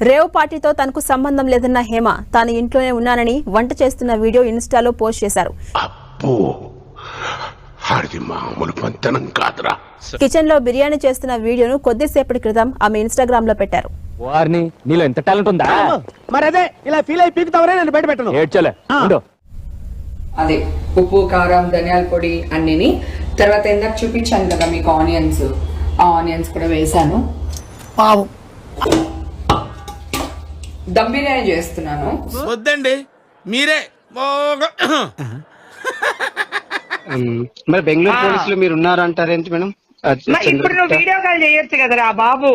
Rave పార్టీతో తనకు సంబంధం లేదన్న హేమ తాను ఇంట్లోనే ఉన్నానని వంట చేస్తున్న వీడియో ఇన్స్టాలో పోస్ట్ చేశారు. అబ్బో! ఆడిది మామూలు పంతనం కాదురా. కిచెన్లో బిర్యానీ చేస్తున్న వీడియోను కొద్దిసేపటి క్రితం ఆమె ఇన్స్టాగ్రామ్లో పెట్టారు. వారిని నీలో ఎంత టాలెంట్ ఉందా? మరి అదే ఇలా ఫీల్ అయి పీకుతావరే నేను బయట పెట్టను. ఏడ్చలే. ఉండు. అదే ఉప్పు కారం ధనియాల పొడి అన్నిని తర్వాత ఇందాక చూపించాను కదా మీకు ఆనియన్స్. ఆ ఆనియన్స్ కూడా వేసాను పావు. దమ్ బిర్యానీ చేస్తున్నాను. వద్దండి. మీరే. మరి బెంగళూరు పోలీసులు మీరు ఉన్నారు అంటారేంటి మేడం మరి ఇప్పుడు నువ్వు వీడియో కాల్ చేయొచ్చు కదరా బాబు.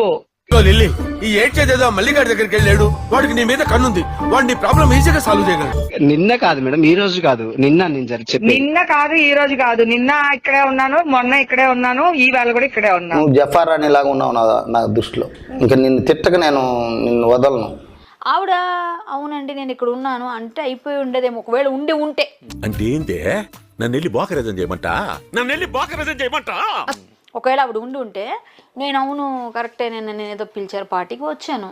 లిల్లీ ఈ ఏడ్చేదేదో మల్లిగాడి దగ్గరికి వెళ్ళాడు. వాడికి నీ మీద కన్నుంది. వాడు నీ ప్రాబ్లం ఈజీగా సాల్వ్ చేయగలడు. నిన్న కాదు మేడం ఈ రోజు కాదు. నిన్న నేను చెప్పి నిన్న కాదు ఈ రోజు కాదు. నిన్న ఇక్కడే ఉన్నాను మొన్న ఇక్కడే ఉన్నాను ఈ వేళ కూడా ఇక్కడే ఉన్నాను. నువ్వు జఫార్ అనేలాగా ఉన్నావు నా నా దృష్టిలో. ఇంకా నిన్ను తిట్టక నేను నిన్ను వదలను. ఆవిడ అవునండి నేను ఇక్కడ ఉన్నాను. అంటే అయిపోయి ఉండేదేమో. ఒకవేళ ఉండి ఉంటే. అంటే ఏందే? నన్ను వెళ్ళి బోకరేజం చేయమంటా? నన్ను వెళ్ళి బోకరేజం చేయమంటా? ఒకవేళ ఆవిడ ఉండి ఉంటే నేను అవును కరెక్టే నేను నేను ఏదో పిలిచారు పార్టీకి వచ్చాను.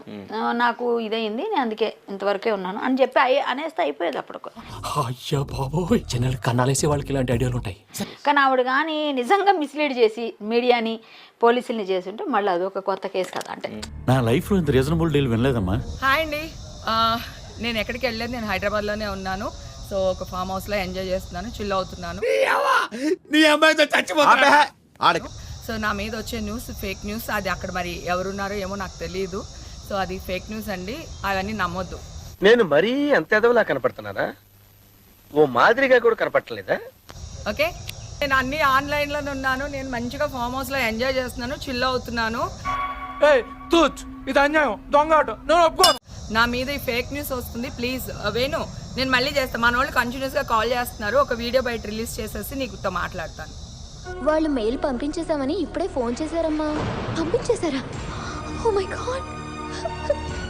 నాకు ఇదయింది నేను అందుకే ఇంతవరకే ఉన్నాను అని చెప్పి అయ్యి అనేస్తే అయిపోయేది అప్పుడు అయ్యా బాబోయ్ జనాలు కన్నాలేసే వాళ్ళకి ఇలాంటి ఐడియాలు ఉంటాయి. కానీ ఆవిడ కానీ నిజంగా మిస్లీడ్ చేసి మీడియాని పోలీసుల్ని చేసి ఉంటే మళ్ళీ అదొక కొత్త కేసు కదా అంటే. నా లైఫ్లో ఇంత రీజనబుల్ డీల్ వినలేదమ్మా. హాయ్ అండి. నేను ఎక్కడికి వెళ్ళలేదు నేను హైదరాబాద్లోనే ఉన్నాను. సో ఒక ఫామ్ హౌస్లో ఎంజాయ్ చేస్తున్నాను చిల్ అవుతున్నాను. నీ అమ్మాయితో చచ్చిపోతా ఆడకి సో నా మీద వచ్చే న్యూస్ ఫేక్ న్యూస్ అది అక్కడ మరి ఎవరున్నారో ఏమో నాకు తెలియదు సో అది ఫేక్ న్యూస్ అండి అవన్నీ నమ్మొద్దు. నేను మరీ అంత ఎదవలా కనపడుతున్నానా? ఓ మాదిరిగా కూడా కనపడలేదా ఓకే? నేను అన్ని ఆన్లైన్లోనే ఉన్నాను నేను మంచిగా ఫామ్ హౌస్లో ఎంజాయ్ చేస్తున్నాను చిల్ అవుతున్నాను. ఇది అన్యాయం దొంగ నా మీద ఈ ఫేక్ న్యూస్ వస్తుంది ప్లీజ్ వేణు నేను మళ్ళీ చేస్తాను మన వాళ్ళు కంటిన్యూస్గా కాల్ చేస్తున్నారు ఒక వీడియో బయట రిలీజ్ చేసేసి నీకుతో మాట్లాడతాను. వాళ్ళు మెయిల్ పంపించేశామని ఇప్పుడే ఫోన్ చేశారమ్మా. పంపించేశారా? Oh my God